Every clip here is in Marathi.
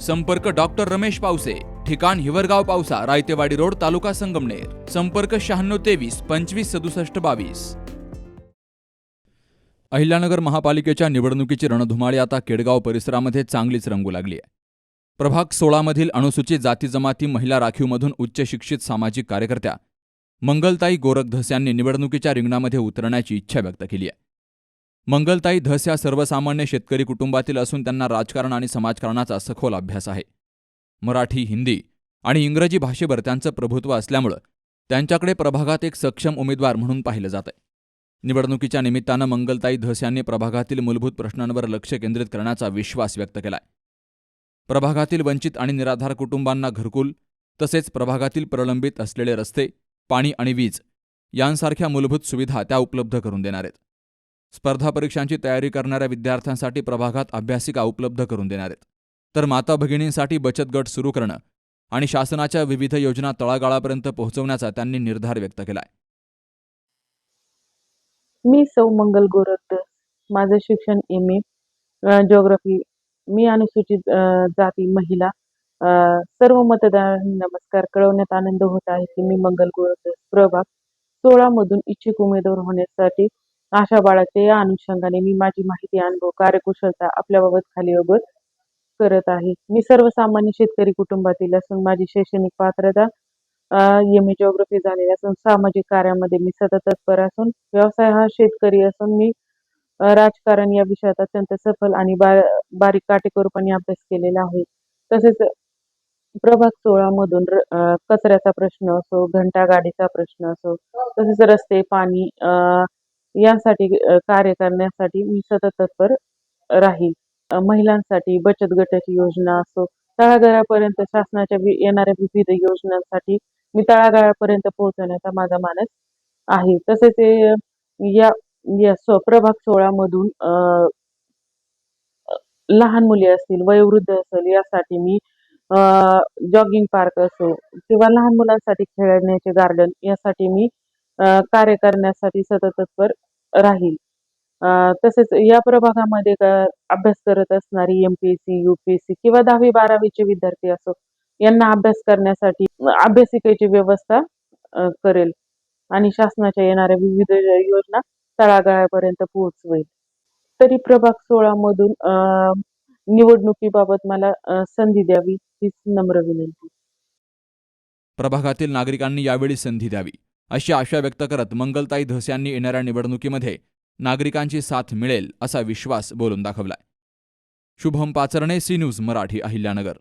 संपर्क डॉक्टर रमेश पावसे ठिकाण हिवरगाव पावसा रायतेवाडी रोड तालुका संगमनेर. संपर्क शहाण्णव तेवीस पंचवीस सदुसष्ट बावीस. अहिल्यानगर महापालिकेच्या निवडणुकीची रणधुमाळी आता केडगाव परिसरामध्ये चांगलीच रंगू लागली आहे. प्रभाग सोळामधील अनुसूचित जाती जमाती महिला राखीवमधून उच्च शिक्षित सामाजिक कार्यकर्त्या मंगलताई गोरखधस यांनी निवडणुकीच्या रिंगणामध्ये उतरण्याची इच्छा व्यक्त केली आहे. मंगलताई धस या सर्वसामान्य शेतकरी कुटुंबातील असून त्यांना राजकारण आणि समाजकारणाचा सखोल अभ्यास आहे. मराठी हिंदी आणि इंग्रजी भाषेवर त्यांचं प्रभुत्व असल्यामुळं त्यांच्याकडे प्रभागात एक सक्षम उमेदवार म्हणून पाहिलं जात आहे निवडणुकीच्या निमित्तानं मंगलताई धस यांनी प्रभागातील मूलभूत प्रश्नांवर लक्ष केंद्रित करण्याचा विश्वास व्यक्त केलाय. प्रभागातील वंचित आणि निराधार कुटुंबांना घरकुल तसेच प्रभागातील प्रलंबित असलेले रस्ते पाणी आणि वीज यांसारख्या मूलभूत सुविधा त्या उपलब्ध करून देणार आहेत. स्पर्धा परीक्षांची तयारी करणाऱ्या विद्यार्थ्यांसाठी प्रभागात अभ्यासिका उपलब्ध करून देणार आहेत. तर माता भगिनींसाठी बचत गट सुरू करणं आणि शासनाच्या विविध योजना तळागाळापर्यंत पोहोचवण्याचा त्यांनी निर्धार व्यक्त केलाय. मी सौ मंगल गोरख माझं शिक्षण एम ए जिओग्राफी मी अनुसूचित जाती महिला सर्व मतदारांना नमस्कार. कळवण्यात आनंद होत आहे की मी मंगल गोरख प्रभाग सोळा मधून इच्छुक उमेदवार होण्यासाठी आशा बाळाच्या या अनुषंगाने मी माझी माहिती अनुभव कार्यकुशलता आपल्याबाबत खाली अवगत करत आहे. मी सर्वसामान्य शेतकरी कुटुंबातील असून माझी शैक्षणिक पात्रता एम ए जिओग्राफी झालेली असून सामाजिक कार्यामध्ये मी सतत तत्पर असून व्यवसाय हा शेतकरी असून मी राजकारण या विषयात अत्यंत सफल आणि बा- बारीक काटेकोरपणे अभ्यास केलेला आहे. तसेच प्रभाग सोळा मधून कचऱ्याचा प्रश्न असो घंटा गाडीचा प्रश्न असो तसेच रस्ते पाणी यासाठी कार्य करण्यासाठी मी सतत तत्पर राहील महिलांसाठी बचत गटाची योजना असो तळागाळापर्यंत शासनाच्या येणाऱ्या विविध योजनांसाठी मी तळागाळापर्यंत पोहोचवण्याचा माझा मानस आहे. तसेच या या स्व- प्रभाग सोळा मधून लहान मुले असतील वयोवृद्ध असेल यासाठी मी जॉगिंग पार्क असो किंवा लहान मुलांसाठी खेळण्याचे गार्डन यासाठी मी कार्य करण्यासाठी सतत तत्पर राहील तसेच या प्रभागामध्ये अभ्यास करत असणारी एमपीएससी युपीएससी किंवा दहावी बारावीचे विद्यार्थी असो यांना अभ्यास करण्यासाठी अभ्यासिकेची व्यवस्था करेल. आणि शासनाच्या येणाऱ्या विविध योजना तळागाळापर्यंत पोहोचवेल. तरी प्रभाग सोळा मधून निवडणुकीबाबत मला संधी द्यावी हीच नम्र विनंती. प्रभागातील नागरिकांनी यावेळी संधी द्यावी. अशी आशा व्यक्त करत मंगलताई धस यांनी येणाऱ्या निवडणुकीमध्ये नागरिकांची साथ मिळेल असा विश्वास बोलून दाखवलाय. Shubham Pacharne C news Marathi Ahilyanagar.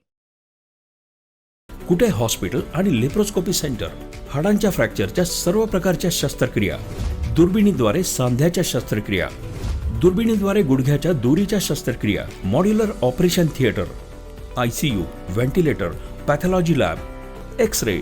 Kute hospital आणि लेप्रोस्कोपी सेंटर? हाडांच्या फ्रॅक्चरच्या सर्व प्रकारच्या शस्त्रक्रिया. दुर्बिणीद्वारे सांध्याच्या शस्त्रक्रिया. दुर्बिणीद्वारे गुडघ्याच्या दोरीच्या शस्त्रक्रिया. Modular operation theatre. I C U ventilator pathology lab. X ray